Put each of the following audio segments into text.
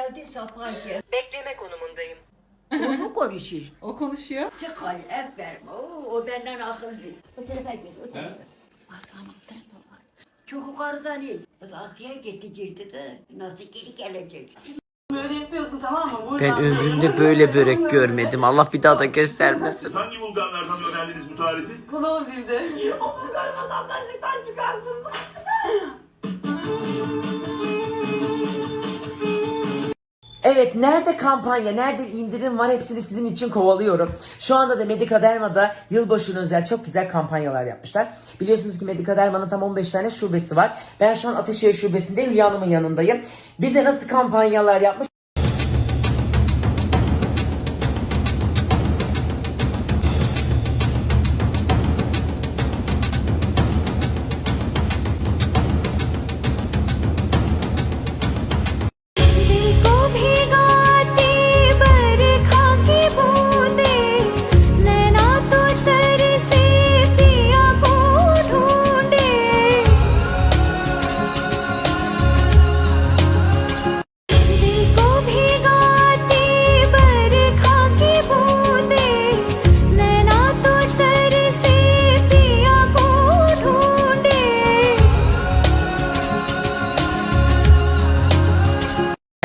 Geldi sapar geldi. Bekleme konumundayım. O mu konuşuyor? O konuşuyor. Çıkar hep verme. O, o benden akıllı. O tarafa git. O tarafa. Tamam tamam tamam. Çok yukarıdan in. Arkaya gitti girdi de. Nasıl geri gelecek? Böyle yapıyorsun tamam mı? Buradan Ben ömrümde böyle börek görmedim. Allah bir daha da göstermesin. Siz hangi vulkanlardan öğrendiniz bu tarifi? Kulağı. O kadar vatandaşlıktan çıkarsın. Evet nerede kampanya, nerede indirim var hepsini sizin için kovalıyorum. Şu anda da Medicaderma'da yılbaşına özel çok güzel kampanyalar yapmışlar. Biliyorsunuz ki Medicaderma'nın tam 15 tane şubesi var. Ben şu an Ateşehir şubesindeyim, Hülya Hanım'ın yanındayım. Bize nasıl kampanyalar yapmış?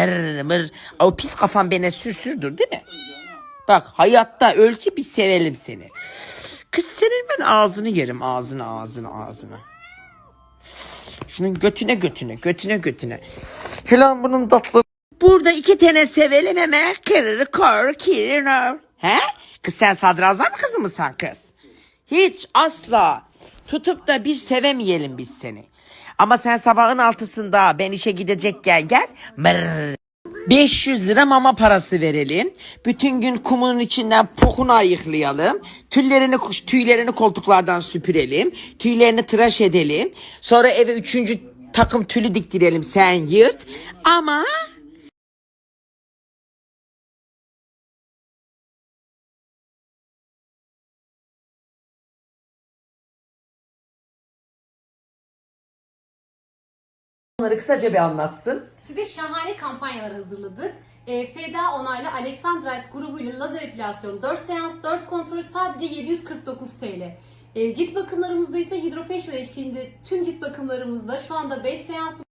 Mır mır. O pis kafan bana sürsürdür değil mi? Bak hayatta öl ki biz sevelim seni. Kız senin ben ağzını yerim ağzını ağzını ağzını. Şunun götüne götüne götüne götüne. Helan bunun tatlı. Burada iki tane sevelim hemen kırır kor kirir. He? Kız sen sadrazam kızı mısın kız? Hiç asla. Tutup da bir sevemeyelim biz seni. Ama sen sabahın altısında ben işe gidecekken gel. Mırr. 500 lira mama parası verelim. Bütün gün kumunun içinden pokunu ayıklayalım. Tüllerini, tüylerini koltuklardan süpürelim. Tüylerini tıraş edelim. Sonra eve üçüncü takım tülü diktirelim sen yırt. Ama onları kısaca bir anlatsın. Size şahane kampanyalar hazırladık. E, Feda onaylı Alexandrite grubuyla lazer epilasyon 4 seans 4 kontrol sadece 749 TL. E, cilt bakımlarımızda ise hidrofacial eşliğinde tüm cilt bakımlarımızda şu anda 5 seans